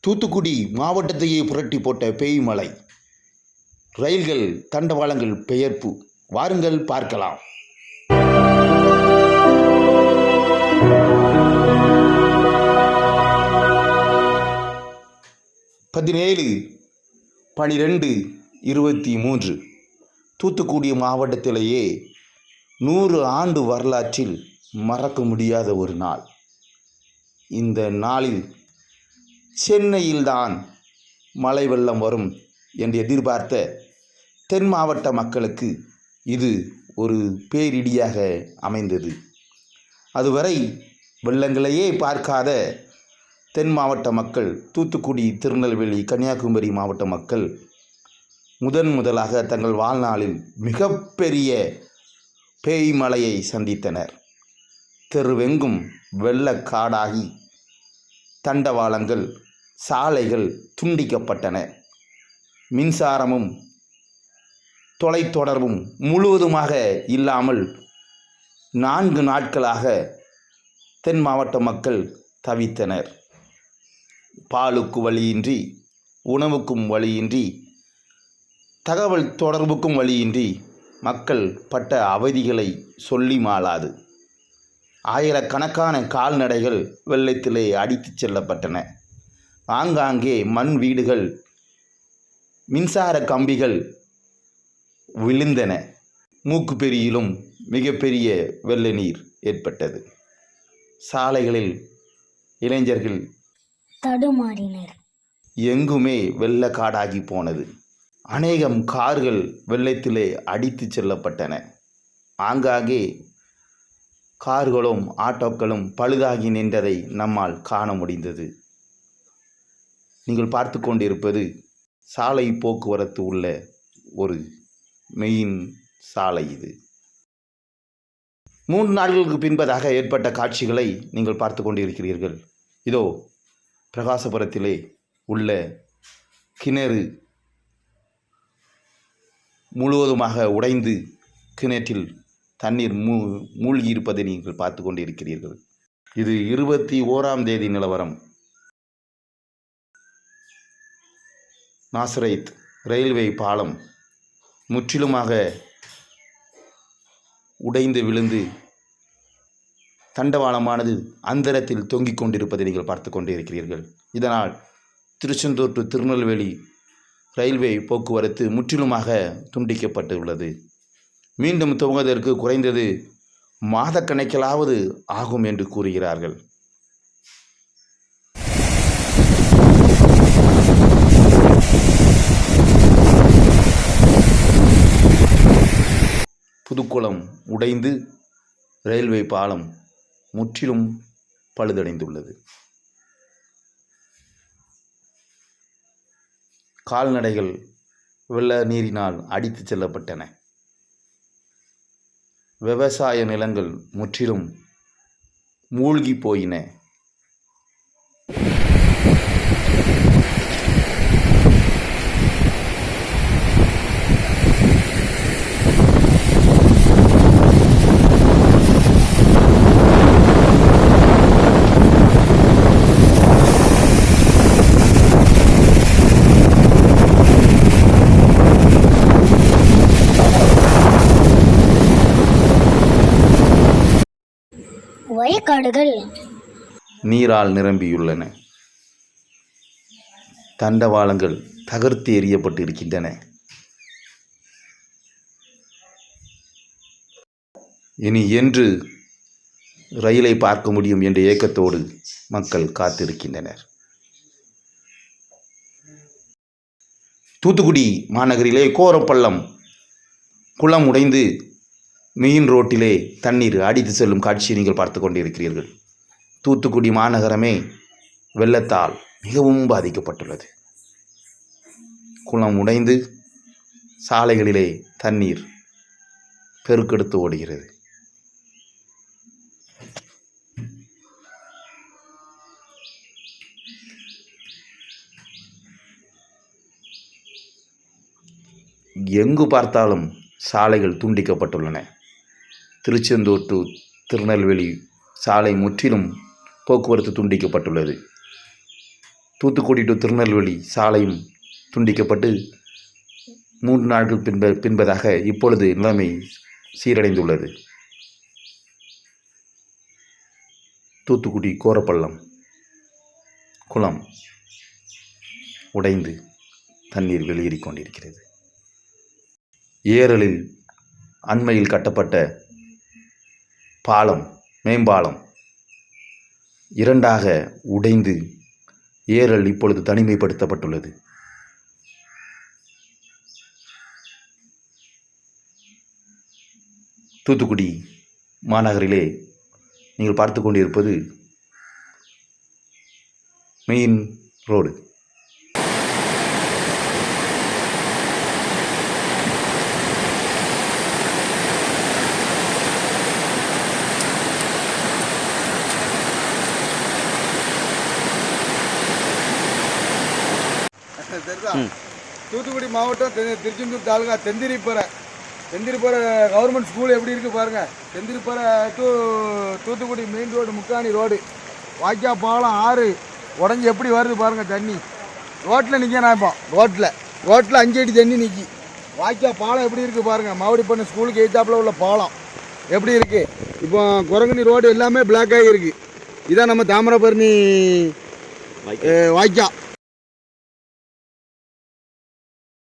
தூத்துக்குடி மாவட்டத்தையே புரட்டி போட்ட பேய் மழை ரயில்கள் தண்டவாளங்கள் பெயர்ப்பு. வாருங்கள் பார்க்கலாம். பதினேழு பனிரெண்டு இருபத்தி மூன்று. தூத்துக்குடி மாவட்டத்திலேயே நூறு ஆண்டு வரலாற்றில் மறக்க முடியாத ஒரு நாள். இந்த நாளில் சென்னையில்தான் மழை வெள்ளம் வரும் என்று எதிர்பார்த்த தென் மாவட்ட மக்களுக்கு இது ஒரு பேரிடியாக அமைந்தது. அதுவரை வெள்ளங்களையே பார்க்காத தென் மாவட்ட மக்கள் தூத்துக்குடி திருநெல்வேலி கன்னியாகுமரி மாவட்ட மக்கள் முதன் முதலாக தங்கள் வாழ்நாளில் மிகப்பெரிய பேய் மலையை சந்தித்தனர். தெருவெங்கும் வெள்ளக்காடாகி தண்டவாளங்கள் சாலைகள் துண்டிக்கப்பட்டன. மின்சாரமும் தொலைத்தொடர்பும் முழுவதுமாக இல்லாமல் நான்கு நாட்களாக தென் மாவட்ட மக்கள் தவித்தனர். பாலுக்கு வழியின்றி உணவுக்கும் வழியின்றி தகவல் தொடர்புக்கும் வழியின்றி மக்கள் பட்ட அவதிகளை சொல்லி மாளாது. ஆயிரக்கணக்கான கால்நடைகள் வெள்ளத்திலே அடித்துச் செல்லப்பட்டன. ஆங்காங்கே மண் வீடுகள் மின்சார கம்பிகள் விழுந்தன. மூக்குப்பெரியிலும் மிகப்பெரிய வெள்ள நீர் ஏற்பட்டது. சாலைகளில் இளைஞர்கள் தடுமாறினர். எங்குமே வெள்ளக்காடாகி போனது. அநேகம் கார்கள் வெள்ளத்திலே அடித்து செல்லப்பட்டன. ஆங்காங்கே கார்களும் ஆட்டோக்களும் பழுதாகி நின்றதை நம்மால் காண முடிந்தது. நீங்கள் பார்த்து கொண்டிருப்பது சாலை போக்குவரத்து உள்ள ஒரு மெயின் சாலை இது. மூன்று நாட்களுக்கு பின்பதாக ஏற்பட்ட காட்சிகளை நீங்கள் பார்த்து கொண்டிருக்கிறீர்கள். இதோ பிரகாசபுரத்திலே உள்ள கிணறு முழுவதுமாக உடைந்து கிணற்றில் தண்ணீர் மூ மூழ்கி இருப்பதை நீங்கள் பார்த்து கொண்டிருக்கிறீர்கள். இது இருபத்தி ஓராம் தேதி நிலவரம். நாசரைத் ரயில்வே பாலம் முற்றிலுமாக உடைந்து விழுந்து தண்டவாளமானது அந்தரத்தில் தொங்கிக் கொண்டிருப்பதை நீங்கள் பார்த்து கொண்டிருக்கிறீர்கள். இதனால் திருச்செந்தூர் டு திருநெல்வேலி ரயில்வே போக்குவரத்து முற்றிலுமாக துண்டிக்கப்பட்டுள்ளது. மீண்டும் துவங்குவதற்கு குறைந்தது மாதக்கணக்கிலாவது ஆகும் என்று கூறுகிறார்கள். புதுக்குளம் உடைந்து ரயில்வே பாலம் முற்றிலும் பழுதடைந்துள்ளது. கால்நடைகள் வெள்ள நீரினால் அடித்துச் செல்லப்பட்டன. விவசாய நிலங்கள் முற்றிலும் மூழ்கி போயின. வயக்காடுகள் நீரால் நிரம்பியுள்ளன. தண்டவாளங்கள் தகர்த்து எறியப்பட்டு இருக்கின்றன இனி என்று ரயிலை பார்க்க முடியும் என்ற ஏக்கத்தோடு மக்கள் காத்திருக்கின்றனர். தூத்துக்குடி மாநகரிலே கோரப்பள்ளம் குளம் உடைந்து மெயின் ரோட்டிலே தண்ணீர் அடித்து செல்லும் காட்சியை நீங்கள் பார்த்து கொண்டிருக்கிறீர்கள். தூத்துக்குடி மாநகரமே வெள்ளத்தால் மிகவும் பாதிக்கப்பட்டுள்ளது. குளம் உடைந்து சாலைகளிலே தண்ணீர் பெருக்கெடுத்து ஓடுகிறது. எங்கு பார்த்தாலும் சாலைகள் துண்டிக்கப்பட்டுள்ளன. திருச்செந்தூர் டு திருநெல்வேலி சாலை முற்றிலும் போக்குவரத்து துண்டிக்கப்பட்டுள்ளது. தூத்துக்குடி டு திருநெல்வேலி சாலையும் துண்டிக்கப்பட்டு மூன்று நாட்கள் பின்ப பின்பதாக இப்பொழுது நிலைமை சீரடைந்துள்ளது. தூத்துக்குடி கோரப்பள்ளம் குளம் உடைந்து தண்ணீர் வெளியேறிக் கொண்டிருக்கிறது. ஏரலில் அண்மையில் கட்டப்பட்ட பாலம் மேம்பாலம். இரண்டாக உடைந்து ஏரல் இப்பொழுது தனிமைப்படுத்தப்பட்டுள்ளது. தூத்துக்குடி மாநகரிலே நீங்கள் பார்த்து கொண்டிருப்பது மெயின் ரோடு. தூத்துக்குடி மாவட்டம் திருச்செந்தூர் தாலுகா தெந்திரிப்பறை தெந்திரிப்பறை கவர்மெண்ட் ஸ்கூல் எப்படி இருக்கு பாருங்க. Thenthiripparai to Thoothukudi main road Mukkani road வாய்க்கா பாலம் ஆறு. உடஞ்சி எப்படி வருது பாருங்க தண்ணி. ரோட்டில் நிற்க நான் இப்போ. ரோட்டில் ரோட்டில் அஞ்சு அடி தண்ணி நிற்கி வாய்க்கா பாலம் எப்படி இருக்கு பாருங்க. மாவடி பண்ண ஸ்கூலுக்கு எய்த்தாப்புல உள்ள பாலம். எப்படி இருக்கு? இப்போ குரங்கணி ரோடு எல்லாமே பிளாக் ஆகி இருக்கு. இதான் நம்ம தாமிரபரணி வாய்க்கா.